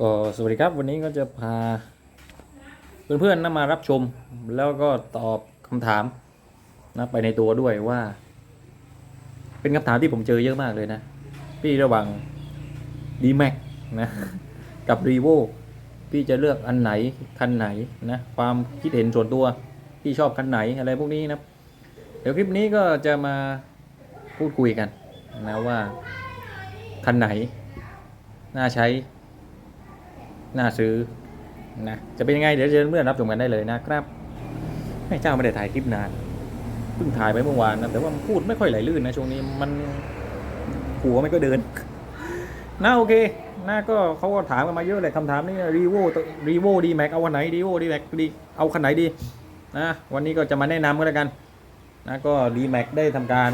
ก็สวัสดีครับวันนี้ก็จะพาเพื่อนๆนะมารับชมแล้วก็ตอบคำถามนะไปในตัวด้วยว่า เป็นคำถามที่ผมเจอเยอะมากเลยนะ พี่ระหว่าง d m a x นะกับ r e v o พี่จะเลือกอันไหนคันไหนนะความคิดเห็นส่วนตัวพี่ชอบคันไหนอะไรพวกนี้นะเดี๋ยวคลิปนี้ก็จะมาพูดคุยกันนะว่าคันไหนน่าใช้ น่าซื้อนะจะเป็นยังไงเดี๋ยวเชิญเพื่อนรับชมกันได้เลยนะครับให้เจ้าไม่ได้ถ่ายคลิปนานเพิ่งถ่ายไปเมื่อวานนะแต่ว่าพูดไม่ค่อยไหลลื่นนะช่วงนี้มันหัวไม่ก็เดินนะโอเคนะก็เขาก็ถามกันมาเยอะเลยคำถามนี้รีโวรีโวดีแม็กเอาวันไหนรีโวดีแม็กดีเอาคันไหนดีนะวันนี้ก็จะมาแนะนำกันแล้วกันนะก็ดีแม็กได้ทำการ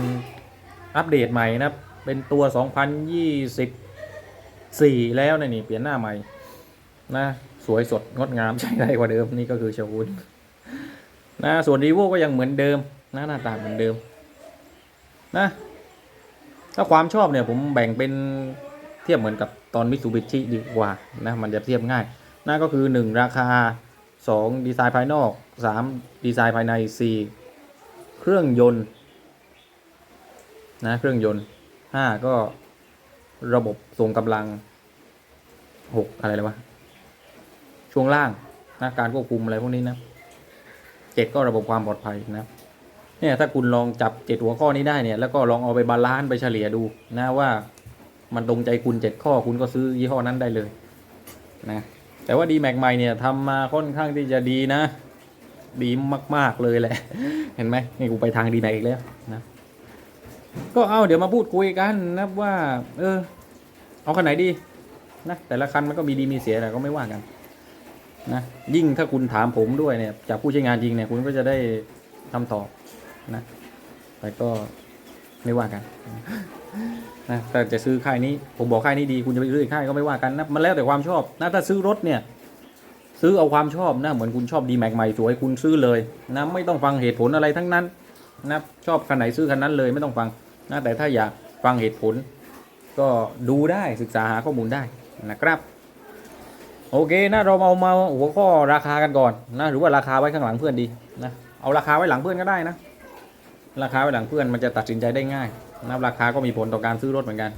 อัปเดตใหม่นะเป็นตัว 2024 แล้วนะนี่เปลี่ยนหน้าใหม่ นะสวยสดงดงามใช้ได้กว่าเดิมนี่ก็คือชาวุนนะส่วนรีโวก็ยังเหมือนเดิมนะหน้าตาเหมือนเดิมนะถ้าความชอบเนี่ยผมแบ่งเป็นเทียบเหมือนกับตอนมิ t ูบิชิดีกว่านะมันจะเทียบง่ายนั่นก็คือ 1 ราคา 2 ดีไซน์ภายนอก 3 ดีไซน์ภายใน 4 เครื่องยนต์นะเครื่องยนต์ 5 ก็ระบบส่งกำลัง 6 อะไรเลยวะ ช่วงล่างนะการควบคุมอะไรพวกนี้นะเจ็ดก็ระบบความปลอดภัยนะเนี่ยถ้าคุณลองจับเจ็ดหัวข้อนี้ได้เนี่ยแล้วก็ลองเอาไปบาลานซ์ไปเฉลี่ยดูนะว่ามันตรงใจคุณเจ็ดข้อคุณก็ซื้อยี่ห้อนั้นได้เลยนะแต่ว่าดีแม็กใหม่เนี่ยทำมาค่อนข้างที่จะดีนะ ดีมาก ๆ เลยแหละ เห็นไหมนี่กูไปทางดีแม็กอีกแล้วนะก็เอาเดี๋ยวมาพูดคุยกันนะว่า เออ เอาคันไหนดีนะแต่ละคันมันก็มีดีมีเสียแต่ก็ไม่ว่ากัน นะยิ่งถ้าคุณถามผมด้วยเนี่ยจากผู้ใช้งานจริงเนี่ย คุณก็จะได้คำตอบนะ แต่ก็ไม่ว่ากันนะถ้าจะซื้อค่ายนี้ผมบอกค่ายนี้ดีคุณจะไปซื้ออีกค่ายก็ไม่ว่ากันนะมันแล้วแต่ความชอบนะถ้าซื้อรถเนี่ย ซื้อเอาความชอบนะเหมือนคุณชอบดีแม็กใหม่สวยคุณซื้อเลยนะไม่ต้องฟังเหตุผลอะไรทั้งนั้นนะชอบคันไหนซื้อคันนั้นเลยไม่ต้องฟังนะแต่ถ้าอยากฟังเหตุผล ก็ดูได้ศึกษาหาข้อมูลได้นะครับ โอเคนะเราเอามาหัวข้อราคากันก่อนนะหรือว่าราคาไว้ข้างหลังเพื่อนดีนะเอาราคาไว้หลังเพื่อนก็ได้นะ ราคาไว้หลังเพื่อนมันจะตัดสินใจได้ง่ายนะราคาก็มีผลต่อการซื้อรถเหมือนกัน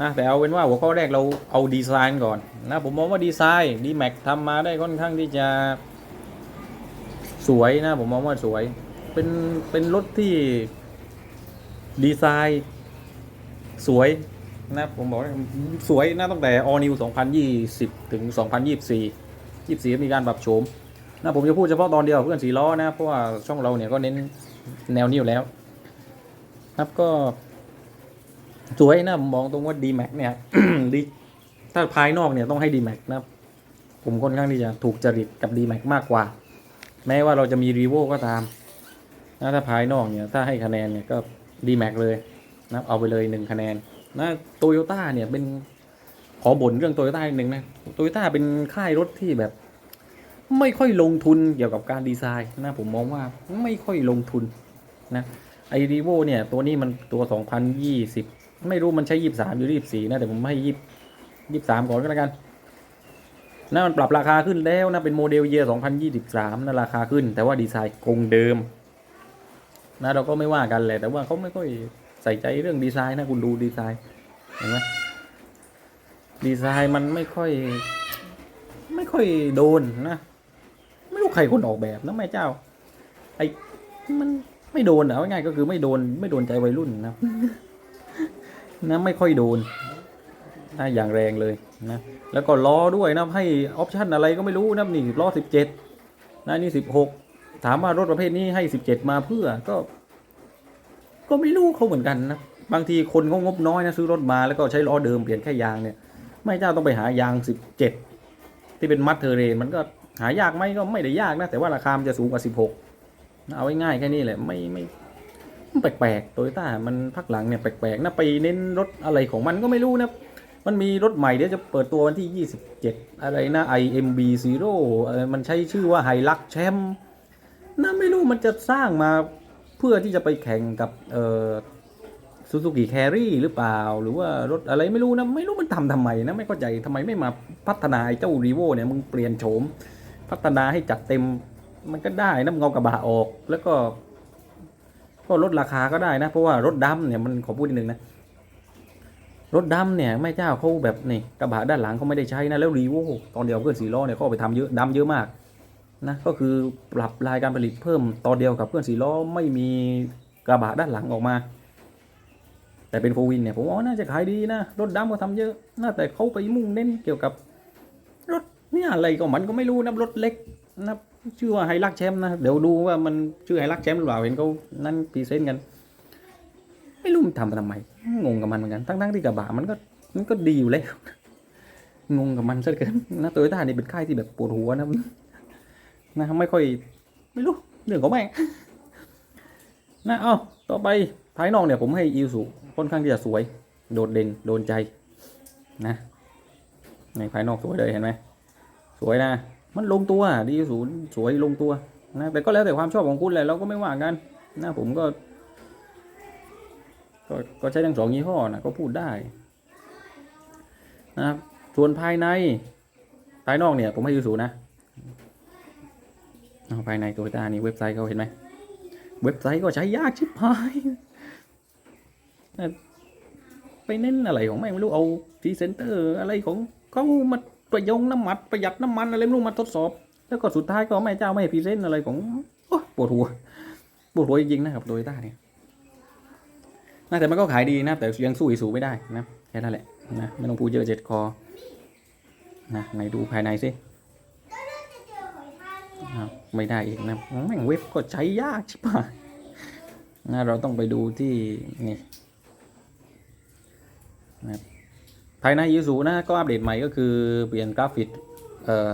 นะแต่เอาเป็นว่าหัวข้อแรกเราเอาดีไซน์ก่อนนะผมมองว่าดีไซน์ดีแม็กทำมาได้ค่อนข้างที่จะสวยนะผมมองว่าสวย เป็นเป็นรถที่ดีไซน์สวย นะผมบอกว่าสวยนะตั้งแต่ All New 2020 ถึง 2024 24 มีการปรับโฉมนะผมจะพูดเฉพาะตอนเดียวเพื่อนสีล้อนะ เพราะว่าช่องเราเนี่ยก็เน้นแนวนี้อยู่แล้ว ครับก็ สวยนะผมมองตรงว่า D-Max เนี่ยดีถ้าภายนอกเนี่ยต้องให้ D-Max นะผมค่อนข้างที่จะถูกจริตกับ D-Max มากกว่า แม้ว่าเราจะมี r e v o ก็ตามนะถ้าภายนอกเนี่ยถ้าให้คะแนนเนี่ยก็ D-Max เลยนะเอาไปเลยหนึ่งคะแนน นะโตโยต้าเนี่ยเป็นขอบ่นเรื่องโตโยต้าหนึ่งนะโตโยต้าเป็นค่ายรถที่แบบ ไม่ค่อยลงทุนเกี่ยวกับการดีไซน์นะผมมองว่าไม่ค่อยลงทุนนะไอรีโวเนี่ย ตัวนี้มันตัว 2020 ไม่รู้มันใช้ 23 หรือ 24 นะ แต่ผมให้20 23 ก่อนก็แล้วกันนะมันปรับราคาขึ้นแล้วนะ เป็นโมเดลเยียร์2023นะราคาขึ้น แต่ว่าดีไซน์คงเดิม นะเราก็ไม่ว่ากันแหละแต่ว่าเขาไม่ค่อย ใส่ใจเรื่องดีไซน์นะคุณดูดีไซน์เห็นไหมดีไซน์มันไม่ค่อย ไม่ค่อยโดนนะ ไม่รู้ใครคนออกแบบนะแม่เจ้า ไอ้มันไม่โดนเหรอง่ายก็คือไม่โดน ไม่โดนใจวัยรุ่นนะนะไม่ค่อยโดนนะอย่างแรงเลยนะแล้วก็ล้อด้วยนะให้ออปชั่นอะไรก็ไม่รู้นะนี่ล้อสิบเจ็ดนะนี่สิบหกถามว่ารถประเภทนี้ให้สิบเจ็ดมาเพื่อก็ ก็ไม่รู้เขาเหมือนกันนะบางทีคนเขางบน้อยนะซื้อรถมาแล้วก็ใช้ล้อเดิมเปลี่ยนแค่ยางเนี่ย ไม่เจ้าต้องไปหายาง17ที่เป็นมัดเทอร์เรนมันก็หายากไหมก็ไม่ได้ยากนะ แต่ว่าราคามันจะสูงกว่า16เอาไว้ง่ายแค่นี้แหละไม่ไม่แปลกๆโตโยต้ามันพักหลังเนี่ยแปลกๆนะไปเน้นรถอะไรของมันก็ไม่รู้นะมันมีรถใหม่เดี๋ยวจะเปิดตัววันที่ 27 อะไรนะ IMB Zero มันใช้ชื่อว่าไฮลักแชมป์นะไม่รู้มันจะสร้างมา เพื่อที่จะไปแข่งกับเออซูซูกิแครี่หรือเปล่า หรือว่ารถอะไรไม่รู้นะ ไม่รู้มันทำทำไมนะ ไม่เข้าใจทำไมไม่มาพัฒนาไอ้เจ้ารีโวเนี่ยมึงเปลี่ยนโฉม พัฒนาให้จัดเต็มมันก็ได้นะมึงเอากระบะออก แล้วก็ก็ลดราคาก็ได้นะ เพราะว่ารถดำเนี่ยมันขอพูดนิดนึงนะรถดำเนี่ยแม่เจ้าเขาแบบนี่กระบะด้านหลังเขาไม่ได้ใช้นะแล้วรีโวตอนเดียวเพื่อนสีล้อเนี่ยเขาเอาไปทำเยอะดำเยอะมาก นะก็คือปรับลายการผลิตเพิ่มต่อเดียวกับเพื่อนสีล้อไม่มีกระบะด้านหลังออกมา แต่เป็นโฟวินเนี่ยผมว่าน่าจะขายดีนะรถดำก็ทำเยอะนะแต่เขาไปมุ่งเน้นเกี่ยวกับรถเนี่ยอะไรก็มันก็ไม่รู้นะรถเล็กนะชื่อว่าไฮลักแชมป์นะเดี๋ยวดูว่ามันชื่อไฮลักแชมป์หรือเปล่าเห็นเขานั่นพรีเซนต์กัน ไม่รู้มันทำไปทำไมงงกับมันเหมือนกันทั้งๆที่กระบะมันก็มันก็ดีอยู่แล้วงงกับมันซะเกินนะโตโยต้านี่เป็นค่ายที่แบบปวดหัวนะ นะไม่ค่อย ไม่รู้เรื่องของแม่งนะเอาต่อไปภายนอกเนี่ยผมให้อิวสุค่อนข้างที่จะสวย โดดเด่นโดนใจนะในภายนอกสวยเลยเห็นไหมสวยนะมันลงตัวดีอิวสุสวยลงตัวนะแต่ก็แล้วแต่ความชอบของคุณแหละเราก็ไม่ว่ากันนะผมก็ ก็ก็ใช้ทั้งสองยี่ห้อนะก็พูดได้นะครับส่วนภายในภายนอกเนี่ยผมให้ยูสูนะ ภายในโตโยต้านี่เว็บไซต์เขาเห็นไหมเว็บไซต์ก็ใช้ยากชิบหายไปเน้นอะไรของแม่งไม่รู้เอาพรีเซนเตอร์อะไรของเขามาประยงน้ำมันประหยัดน้ำมันอะไรไม่รู้มาทดสอบ แล้วก็สุดท้ายก็แม่เจ้าไม่พรีเซนต์อะไรของโอ๊ยปวดหัวปวดหัวจริงๆนะครับโตโยต้าเนี่ยนะแต่มันก็ขายดีนะ แต่ยังสู้อีสูไม่ได้นะแค่นั้นแหละนะไม่ต้องพูดเยอะเจ็ดคอนะไหนดูภายในสิ ไม่ได้อีกนะแม่งเว็บก็ใช้ยากชิบหานะเราต้องไปดูที่นี่นะภายในยูสูนะก็อัปเดตใหม่ก็คือเปลี่ยนกราฟิกเอ่อ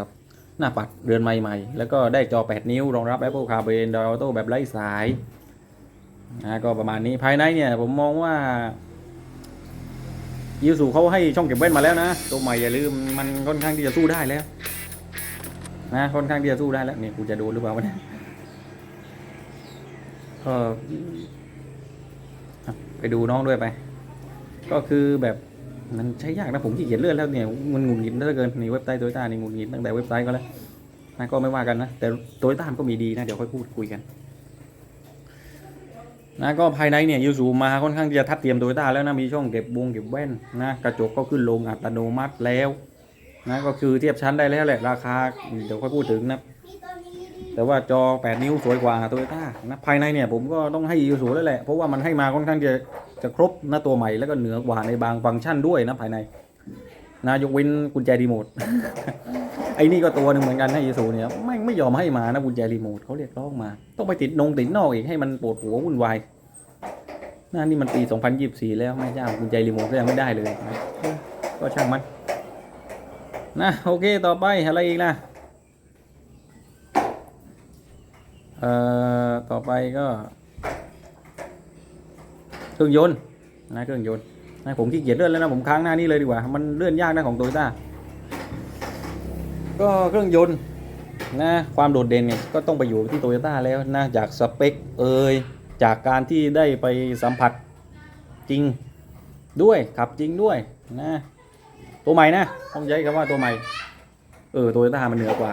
หน้าปัดเรือนใหม่ๆ แล้วก็ได้จอ 8 นิ้ว รองรับ Apple CarPlay Android Auto แบบไร้สายนะก็ประมาณนี้ภายในเนี่ยผมมองว่ายูสูเขาให้ช่องเก็บแว่นมาแล้วนะ ตัวใหม่อย่าลืมมันค่อนข้างที่จะสู้ได้แล้ว นะค่อนข้างที่จะสู้ได้แล้วนี่กูจะโดนหรือเปล่าวะเนี่ยก็อะไปดูน้องด้วยไป ก็คือแบบมันใช้ยากนะผมขี้เกียจเลื่อนแล้วเนี่ยมันหงุดหงิดเหลือเกินนี่เว็บไซต์โตโยต้านี่หงุดหงิดตั้งแต่เว็บไซต์ก็แล้วนะก็ไม่ว่ากันนะ แต่โตโยต้ามันก็มีดีนะ เดี๋ยวค่อยพูดคุยกันนะก็ภายในเนี่ยยูสูมาค่อนข้างจะทัดเตรียมโตโยต้าแล้วนะ มีช่องเก็บวงเก็บแว่นนะ กระจกก็ขึ้นลงอัตโนมัติแล้ว นะก็คือเทียบชั้นได้แล้วแหละราคาเดี๋ยวค่อยพูดถึงนะแต่ว่าจอ 8 นิ้วสวยกว่าโตโยต้านะภายในเนี่ยผมก็ต้องให้ยูสูแล้วแหละเพราะว่ามันให้มาค่อนข้างจะจะครบนะตัวใหม่แล้วก็เหนือกว่าในบางฟังก์ชันด้วยนะภายในนะยกเว้นกุญแจรีโมทไอ้นี่ก็ตัวหนึ่งเหมือนกันให้ยูสูเนี่ยไม่ไม่ยอมให้มานะกุญแจรีโมทเขาเรียกร้องมา ต้องไปติดนงติดนอกอีกให้มันปวดหัววุ่นวายน่านี่มันปี 2024 แล้วไม่จ้ากุญแจรีโมทก็ยังไม่ได้เลยนะก็ช่างมัน นะโอเคต่อไปอะไรอีกนะเอ่อต่อไปก็เครื่องยนต์นะเครื่องยนต์นะผมขี้เกียจเลื่อนแล้วนะผมค้างหน้านี้เลยดีกว่า มันเลื่อนยากนะของโตโยต้าก็เครื่องยนต์นะความโดดเด่นเนี่ยก็ต้องไปอยู่ที่โตโยต้าแล้วนะจากสเปคเอ่ยจากการที่ได้ไปสัมผัสจริงด้วยขับจริงด้วยนะ ตัวใหม่นะต้องใช้คำว่าตัวใหม่ เออโตโยต้ามันเหนือกว่า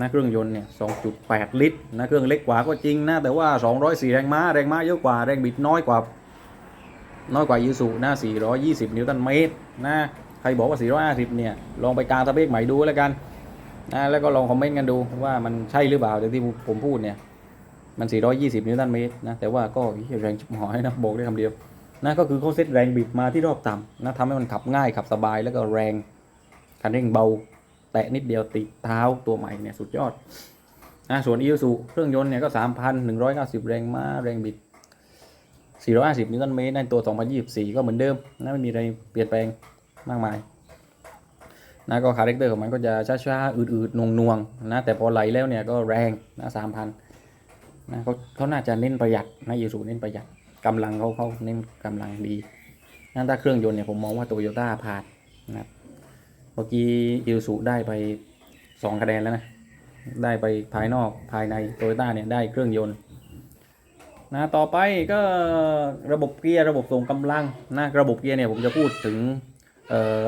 นะเครื่องยนต์เนี่ย 2.8 ลิตรนะเครื่องเล็กกว่าก็จริงนะ แต่ว่า 204 แรงม้า แรงม้าเยอะกว่า แรงบิดน้อยกว่า น้อยกว่ายูสุนะ 420 นิวตันเมตรนะ ใครบอกว่า 450 เนี่ย ลองไปกางสเปคใหม่ดูแล้วกันนะ แล้วก็ลองคอมเมนต์กันดูว่ามันใช่หรือเปล่าอย่างที่ผมพูดเนี่ย มัน 420 นิวตันเมตรนะ แต่ว่าก็แรงชิบหายนะ บอกได้คำเดียว นะก็คือเขาเซตแรงบิดมาที่รอบต่ำนะทำให้มันขับง่ายขับสบายแล้วก็แรงคันเร่งเบา แตะนิดเดียวติดเท้าตัวใหม่เนี่ยสุดยอดนะส่วนอีซูเครื่องยนต์เนี่ยก็ 3,190 แรงม้าแรงบิด 450 นิวตันเมตรในตัว 2024 ก็เหมือนเดิมนะไม่มีอะไรเปลี่ยนแปลงมากมายนะก็คาแรคเตอร์ของมันก็จะช้าๆอืดๆนวงๆนะแต่พอไหลแล้วเนี่ยก็แรงนะ3,000นะเขาเขาน่าจะเน้นประหยัดนะยูสูเน้นประหยัด กำลังเขาเขาเน้นกำลังดีนะถ้าเครื่องยนต์เนี่ยผมมองว่าโตโยต้าผ่านนะครับเมื่อกี้ยูสูได้ไป2คะแนนแล้วนะได้ไปภายนอกภายในโตโยต้าเนี่ยได้เครื่องยนต์นะต่อไปก็ระบบเกียร์ระบบส่งกำลังนะระบบเกียร์เนี่ยผมจะพูดถึงเอ่อ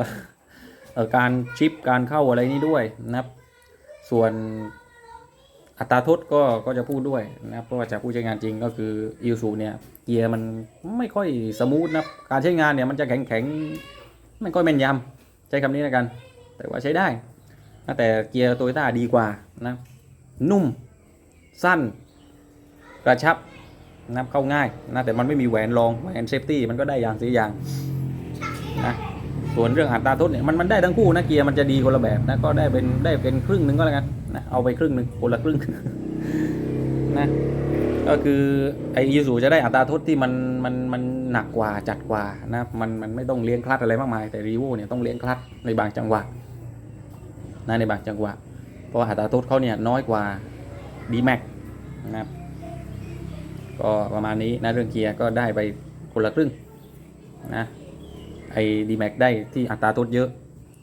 เอ่อการชิปการเข้าอะไรนี้ด้วยนะครับส่วนอัตราทดก็ก็จะพูดด้วยนะเพราะว่าจากผู้ใช้งานจริงก็คืออิซูเนี่ย เกียร์มันไม่ค่อยสมูทนะการใช้งานเนี่ยมันจะแข็งแข็งๆไม่ค่อยแม่นยำใช้คำนี้แล้วกัน แต่ว่าใช้ได้แต่เกียร์โตโยต้าดีกว่านะนุ่มสั้น กระชับนะครับเข้าง่ายนะแต่มันไม่มีแหวนรองแหวนเซฟตี้มันก็ได้อย่างสีอย่างนะส่วนเรื่องอัตราทดเนี่ยมันมันได้ทั้งคู่นะเกียร์มันจะดีคนละแบบนะก็ได้เป็นได้เป็นครึ่งหนึ่งก็แล้วกันนะเอาไปครึ่งหนึ่งคนละครึ่งนะ ก็คือไอยูสูจะได้อัตราทดที่มันมันมันหนักกว่าจัดกว่านะมันมันไม่ต้องเลี้ยงคลัตอะไรมากมายแต่รีโวเนี่ยต้องเลี้ยงคลัตในบางจังหวะนะในบางจังหวะ เพราะอัตราทดเขาเนี่ยน้อยกว่า d m a x นะครับก็ประมาณนี้นะเรื่องเกียร์ก็ได้ไปคนละครึ่งนะไอ้ดีแม็กได้ที่อัตราทดเยอะ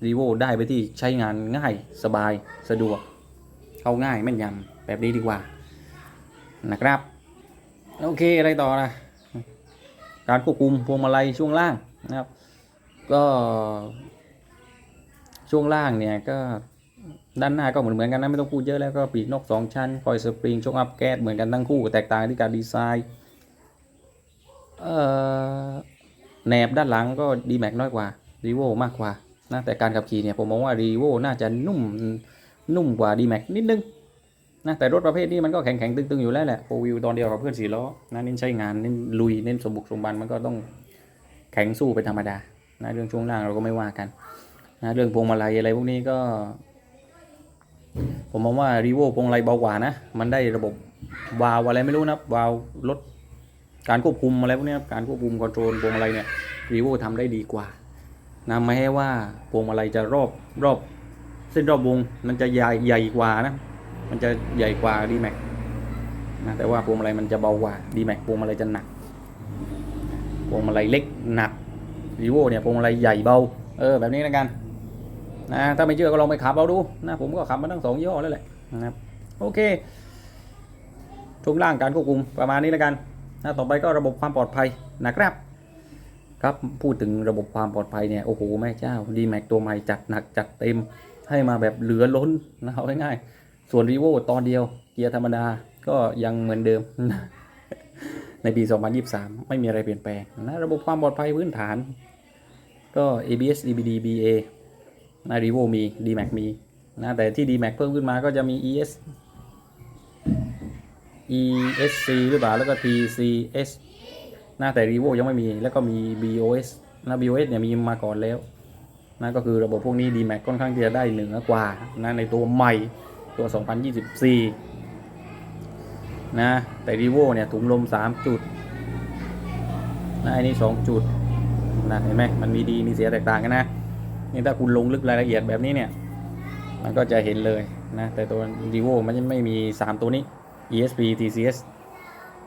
รีโวได้ไปที่ใช้งานง่ายสบายสะดวก เข้าง่ายแม่นยำแบบนี้ดีกว่านะครับ โอเคอะไรต่อนะ การควบคุมพวงมาลัยช่วงล่างนะครับ ก็ช่วงล่างเนี่ยก็ด้านหน้าก็เหมือนเหมือนกันนะไม่ต้องพูดเยอะแล้วก็ปีกนก2ชั้นคอยสปริงชกอัพแก๊สเหมือนกันทั้งคู่แตกต่างที่การดีไซน์แหนบด้านหลังก็ดีแม็กน้อยกว่ารีโวมากกว่านะแต่การขับขี่เนี่ยผมมองว่ารีโวน่าจะนุ่มนุ่มกว่าดีแม็กนิดนึง นะแต่รถประเภทนี้มันก็แข็งแข็งตึงๆอยู่แล้วแหละโฟวิวตอนเดียวกับเพื่อนสี่ล้อนะเน้นใช้งานเน้นลุยเน้นสมบุกสมบันมันก็ต้องแข็งสู้เป็นธรรมดานะเรื่องช่วงล่างเราก็ไม่ว่ากันนะเรื่องพวงมาลัยอะไรพวกนี้ก็ ผมมองว่ารีโวพวงมาลัยเบากว่านะ มันได้ระบบวาล์วอะไรไม่รู้นะวาล์วลดการควบคุมอะไรพวกนี้การควบคุมคอนโทรลพวงมาลัยเนี่ยรีโวทำได้ดีกว่านะไม่ให้ว่าพวงมาลัยจะรอบรอบเส้นรอบวงมันจะใหญ่ใหญ่กว่านะ มันจะใหญ่กว่าดีแม็กนะแต่ว่าพวงมาลัยมันจะเบากว่าดีแม็กพวงมาลัยจะหนักพวงมาลัยเล็กหนักรีโวเนี่ยพวงมาลัยใหญ่เบาเออแบบนี้แล้วกันนะถ้าไม่เชื่อก็ลองไปขับเอาดูนะผมก็ขับมาทั้งสองยี่ห้อแล้วแหละนะครับโอเคช่วงล่างการควบคุมประมาณนี้แล้วกันนะต่อไปก็ระบบความปลอดภัยนะครับครับพูดถึงระบบความปลอดภัยเนี่ยโอ้โหแม่เจ้าดีแม็กตัวใหม่จัดหนักจัดเต็มให้มาแบบเหลือล้นนะเอาง่ายๆ ส่วนรีโวตอนเดียวเกียร์ธรรมดาก็ยังเหมือนเดิม ในปี 2023 ไม่มีอะไรเปลี่ยนแปลงนะระบบความปลอดภัยพื้นฐาน ก็ ABS EBD BA นะรีโวมี d m a x มีนะแต่ที่ d m a x เพิ่มขึ้นมาก็จะมี ES ESC หรือเปล่าแล้วก็ TCS นะแต่รีโวยังไม่มีแล้วก็มี BOS นะ BOS เนี่ยมีมาก่อนแล้วนะก็คือระบบพวกนี้ d m a x ค่อนข้างที่จะได้เหนือกว่านะในตัวใหม่ ตัว 2024 นะ แต่รีโวเนี่ย ถุงลม 3 จุดนะอันนี้ 2 จุดนะเห็นไหมมันมีดีมีเสียแตกต่างกันนะนี่ถ้าคุณลงลึกรายละเอียดแบบนี้เนี่ย มันก็จะเห็นเลยนะ แต่ตัว d ี v o มันไม่มี 3 ตัวนี้ ESP TCS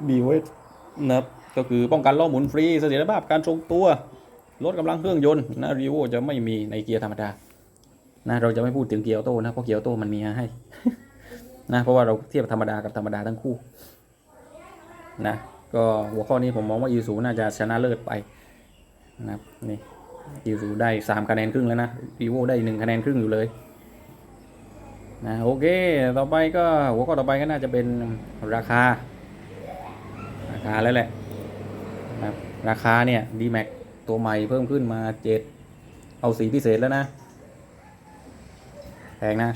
BOS นะครับก็คือป้องกันล้อหมุนฟรีเสถียรภาพการทรงตัว ลดกำลังเครื่องยนต์นะ r ี v o จะไม่มีในเกียร์ธรรมดา นะเราจะไม่พูดถึงเกียร์ออโตนะเพราะเกียร์ออโตมันมีให้ นะเพราะว่าเราเทียบธรรมดากับธรรมดาทั้งคู่นะก็หัวข้อนี้ผมมองว่า Isuzu น่าจะชนะเลิศไปนะครับนี่อิวซูได้สามคะแนนครึ่งแล้วนะวีโวได้หนึ่งคะแนนครึ่งอยู่เลยนะโอเคต่อไปก็หัวข้อต่อไปก็น่าจะเป็นราคา ราคาแล้วแหละนะราคาเนี่ย d m a x ตัวใหม่เพิ่มขึ้นมาเจ็ดเอาสีพิเศษแล้วนะ แพงนะ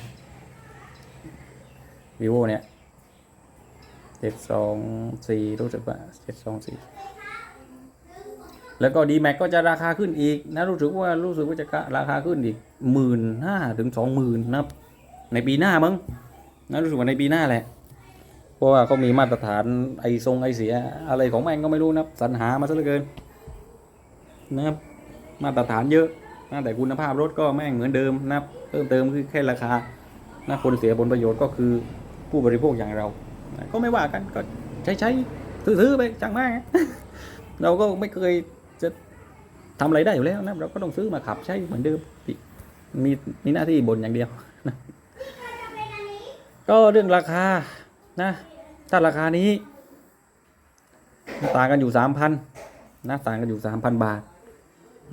vivo เนี่ยเจ็ดสองสี่รู้สึกว่าเจ็ดสองสี่แล้วก็ d m a x ก็จะราคาขึ้นอีกนะรู้สึกว่ารู้สึกว่าจะราคาขึ้นอีกหมื่นห้าถึงสองหมื่นนะในปีหน้ามั้งนะรู้สึกว่าในปีหน้าแหละ เพราะว่าเขามีมาตรฐานไอทรงไอเสีย อะไรของแม่งก็ไม่รู้นะสรรหามาซะเหลือเกินนะครับมาตรฐานเยอะ นะแต่คุณภาพรถก็แม่งเหมือนเดิมนะเพิ่มเติมคือแค่ราคานะคนเสียผลประโยชน์ก็คือผู้บริโภคอย่างเรานะก็ไม่ว่ากันก็ใช้ใช้ซื้อๆไปจังมาก เราก็ไม่เคยจะทำอะไรได้อยู่แล้วนะเราก็ต้องซื้อมาขับใช้เหมือนเดิมมีมีหน้าที่บนอย่างเดียวนะก็เรื่องราคานะถ้าราคานี้ ต่างกันอยู่สามพันนะต่างกันอยู่สามพันบาท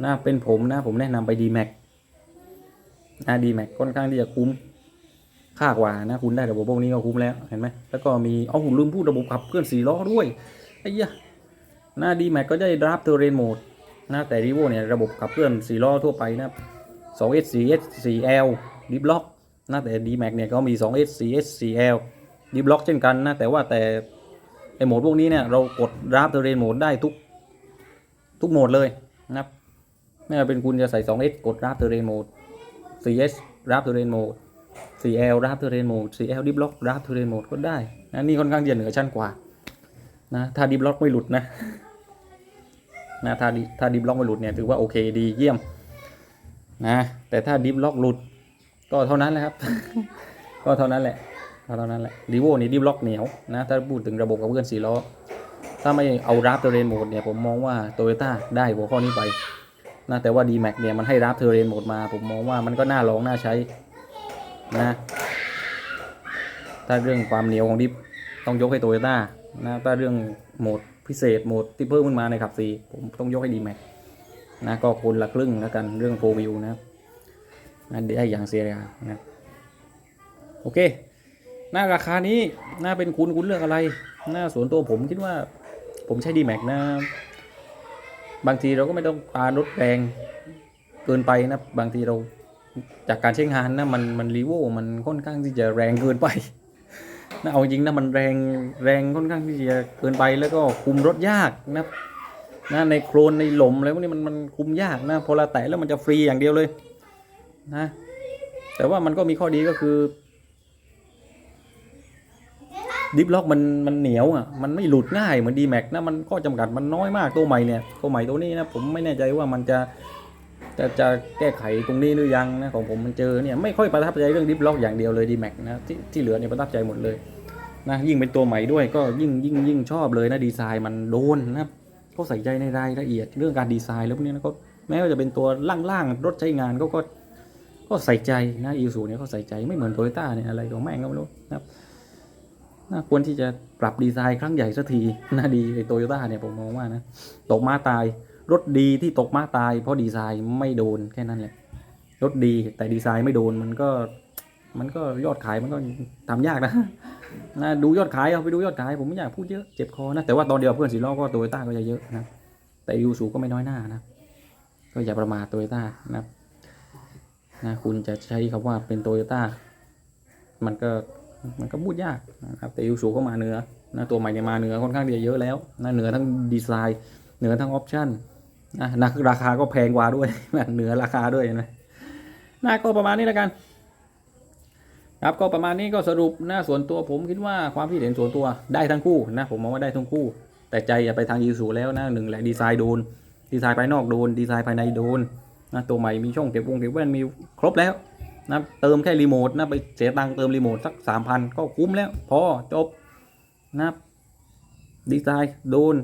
นะเป็นผมนะผมแนะนำไปดีแม็กนะดีแม็กค่อนข้างที่จะคุ้มค่ากว่านะคุณได้ระบบพวกนี้ก็คุ้มแล้วเห็นไหมแล้วก็มีเอ้าลืมพูดระบบขับเคลื่อนสี่ล้อด้วยไอ้เหี้ยหน้าดีแม็กก็ได้รับเทอร์เรนโหมดนะแต่รีโวเนี่ยระบบขับเคลื่อนสี่ล้อทั่วไปนะ 2S 4S 4L ดิบล็อกนะแต่ D Max เนี่ยก็มี 2S 4S 4L ดิบล็อกเช่นกันนะแต่ว่าแต่ไอโหมดพวกนี้เนี่ยเรากดรับเทอร์เรนโหมดได้ทุกทุกโหมดเลยนะครับ ไม่ว่าเป็นคุณจะใส่ 2S กดรับเทเรนโหมด 4S รับเทเรนโหมด 4L รับเทเรนโหมด 4L ดิบล็อกรับเทเรนโหมดก็ได้นะนี่ค่อนข้างจะเหนือชั้นกว่านะถ้าดิบล็อกไม่หลุดนะนะถ้าดิถ้าดิบล็อกไม่หลุดเนี่ยถือว่าโอเคดีเยี่ยมนะแต่ถ้าดิฟล็อกหลุดก็เท่านั้นแหละครับ ก็เท่านั้นแหละก็เท่านั้นแหละรีโวนี่ดิฟล็อกเหนียวนะถ้าพูดถึงระบบกับเพื่อนสี่ล้อถ้าไม่เอารับเทเรนโหมดเนี่ยผมมองว่าโตโยต้าได้หัวข้อนี้ไป นะแต่ว่า d m a x เนี่ยมันให้รับเทอร์เรนโหมดมา ผมมองว่ามันก็น่าลองน่าใช้นะถ้าเรื่องความเหนียวของดิฟต้องยกให้โตโยต้านะถ้าเรื่องโหมดพิเศษโหมดที่เพิ่มขึ้นมาในขับสีผมต้องยกให้ d m a x นะก็คนละครึ่งแล้วกันเรื่องโฟวิวนะครับนะได้อย่างเสียเลยนะโอเคหน้าราคานี้หน้าเป็นคุณคุณเลือกอะไร หน้าส่วนตัวผมคิดว่าผมใช้ดีแม็กนะ บางทีเราก็ไม่ต้องการรถแรงเกินไปนะบางทีเราจากการใช้งานนะมันมันรีโวมันค่อนข้างที่จะแรงเกินไปนะเอาจริงนะมันแรงแรงค่อนข้างที่จะเกินไปแล้วก็คุมรถยากนะนะในโครนในหลุมอะไรพวกนี้มันมันคุมยากนะพอเราแตะแล้วมันจะฟรีอย่างเดียวเลยนะแต่ว่ามันก็มีข้อดีก็คือ ดิฟล็อกมันมันเหนียวอะมันไม่หลุดง่ายเหมือนดีแม็กนะมันข้อจำกัดมันน้อยมากตัวใหม่เนี่ยตัวใหม่ตัวนี้นะผมไม่แน่ใจว่ามันจะจะจะแก้ไขตรงนี้หรือยังนะของผมมันเจอเนี่ยไม่ค่อยประทับใจเรื่องดิฟล็อกอย่างเดียวเลยดีแม็กนะที่ที่เหลือเนี่ยประทับใจหมดเลยนะยิ่งเป็นตัวใหม่ด้วยก็ยิ่งยิ่งยิ่งชอบเลยนะดีไซน์มันโดนนะครับเขาใส่ใจในรายละเอียดเรื่องการดีไซน์แล้วพวกนี้นะก็แม้ว่าจะเป็นตัวล่างๆรถใช้งานก็ก็ก็ใส่ใจนะอีซูเนี่ยเขาใส่ใจไม่เหมือนโตโยต้าเนี่ยอะไรของแม่งก็ไม่รู้นะครับ น่าควรที่จะปรับดีไซน์ครั้งใหญ่สักทีน่าดีไอโตโยต้าเนี่ยผมมองว่านะ ตกมาตาย รถดีที่ตกมาตาย เพราะดีไซน์ไม่โดนแค่นั้นแหละ รถดีแต่ดีไซน์ไม่โดนมันก็มันก็ยอดขายมันก็ทำยากนะนะดูยอดขายเอาไปดูยอดขายผมไม่อยากพูดเยอะเจ็บคอนะแต่ว่าตอนเดียวเพื่อนสีล้อก็โตโยต้าก็จะเยอะนะแต่ยูสูก็ไม่น้อยหน้านะก็อย่าประมาทโตโยต้านะนะคุณจะใช้คำว่าเป็นโตโยต้ามันก็ มันก็พูดยากนะครับแต่ยูสูก็มาเหนือนะตัวใหม่เนี่ยมาเหนือค่อนข้างที่จะเยอะแล้วนะเหนือทั้งดีไซน์เหนือทั้งออปชั่นนะนะราคาก็แพงกว่าด้วยเหนือราคาด้วยนไหมนะก็ประมาณนี้แล้วกัน ครับก็ประมาณนี้ก็สรุปนะส่วนตัวผมคิดว่าความคิดเห็นส่วนตัวได้ทั้งคู่นะผมมองว่าได้ทั้งคู่ แต่ใจอย่าไปทางยูสูแล้วนะหนึ่งแหละดีไซน์โดน ดีไซน์ภายนอกโดน ดีไซน์ภายในโดนนะตัวใหม่มีช่องเก็บวงเก็บแว่นมีครบแล้ว นะเติมแค่รีโมทนะไปเสียตังค์เติมรีโมทสักสามพันก็คุ้มแล้ว พอจบนะดีไซน์โดน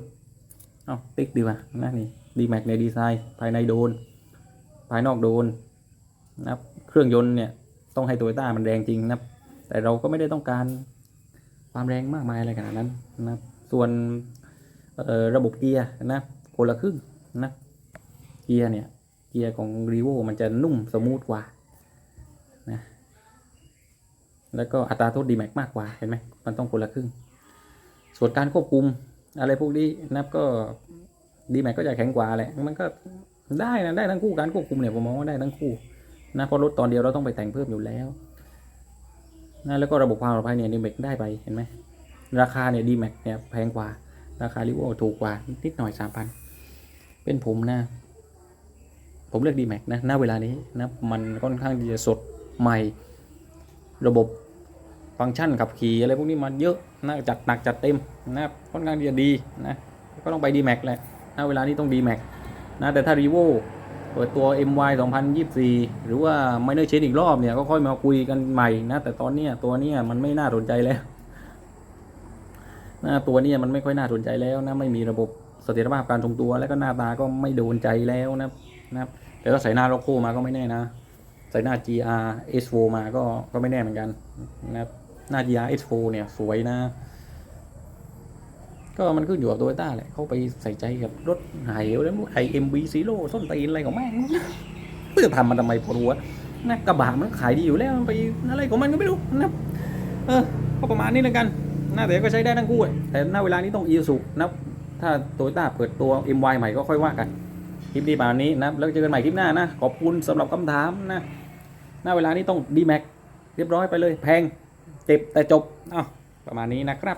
เอาติ๊กดีกว่านะนี่ดีแม็กในดีไซน์ภายในโดน ภายนอกโดนนะเครื่องยนต์เนี่ยต้องให้โตโยต้ามันแรงจริงนะแต่เราก็ไม่ได้ต้องการความแรงมากมายอะไรขนาดนั้นนะส่วนระบบเกียร์นะคนละครึ่งนะเกียร์เนี่ยเกียร์ของ r ีโวมันจะนุ่มสมูทกว่า นะแล้วก็อัตราโทษดีแม็กมากกว่าเห็นไหมมันต้องคนละครึ่ง ส่วนการควบคุมอะไรพวกนี้นับก็ดีแม็กก็จะแข็งกว่าแหละมันก็ได้นะได้ทั้งคู่การควบคุมเนี่ยผมมองว่าได้ทั้งคู่นะเพราะรถตอนเดียวเราต้องไปแต่งเพิ่มอยู่แล้วนะแล้วก็ระบบความปลอดภัยเนี่ยดีแม็กได้ไปเห็นไหมราคาเนี่ยดีแม็กเนี่ยแพงกว่า ราคาริโวถูกกว่านิดหน่อยสามพันเป็นผมนะ ผมเลือกดีแม็กนะณเวลานี้นะมันค่อนข้างที่จะสด ใหม่ ระบบฟังก์ชันขับขี่อะไรพวกนี้มันเยอะนะจัดหนักจัดเต็มนะค่อนข้างจะดีนะก็ต้องไปดีแม็กแหละณเวลานี้ต้องดีแม็กนะแต่ถ้ารีโวเปิดตัว MY 2024 หรือว่า Minor Change อีกรอบเนี่ยก็ค่อยมาคุยกันใหม่นะ แต่ตอนนี้ตัวนี้มันไม่น่าสนใจแล้วนะตัวนี้มันไม่ค่อยน่าสนใจแล้วนะไม่มีระบบเสถียรภาพการทรงตัว แล้วก็หน้าตาก็ไม่โดนใจแล้วนะนะแต่ถ้าใส่หน้าโลโก้มาก็ไม่แน่นะ ใส่หน้า GR S4 มาก็ก็ไม่แน่เหมือนกันนะครับหน้า GR S4 เนี่ยสวยนะ ก็มันขึ้นอยู่กับโตโยต้าแหละเขาไปใส่ใจกับรถไฮแล้วไอเอ็มบีซีโร่ส้นตีนอะไรของแม่งเพื่อทำมันทำไมปวดหัวนะกระบะมันขายดีอยู่แล้วมันไปอะไรของมันก็ไม่รู้นะเออก็ประมาณนี้แล้วกันนะแต่ก็ใช้ได้ทั้งคู่แต่ณเวลานี้ต้องอีสุนะถ้าโตโยต้าเปิดตัว MY ใหม่ก็ค่อยว่ากันคลิปนี้ประมาณนี้นะแล้วเจอกันใหม่คลิปหน้านะ ขอบคุณสำหรับคำถามนะ หน้าเวลานี้ต้องดีแม็กเรียบร้อยไปเลย แพงเจ็บแต่จบอ้าวประมาณนี้นะครับ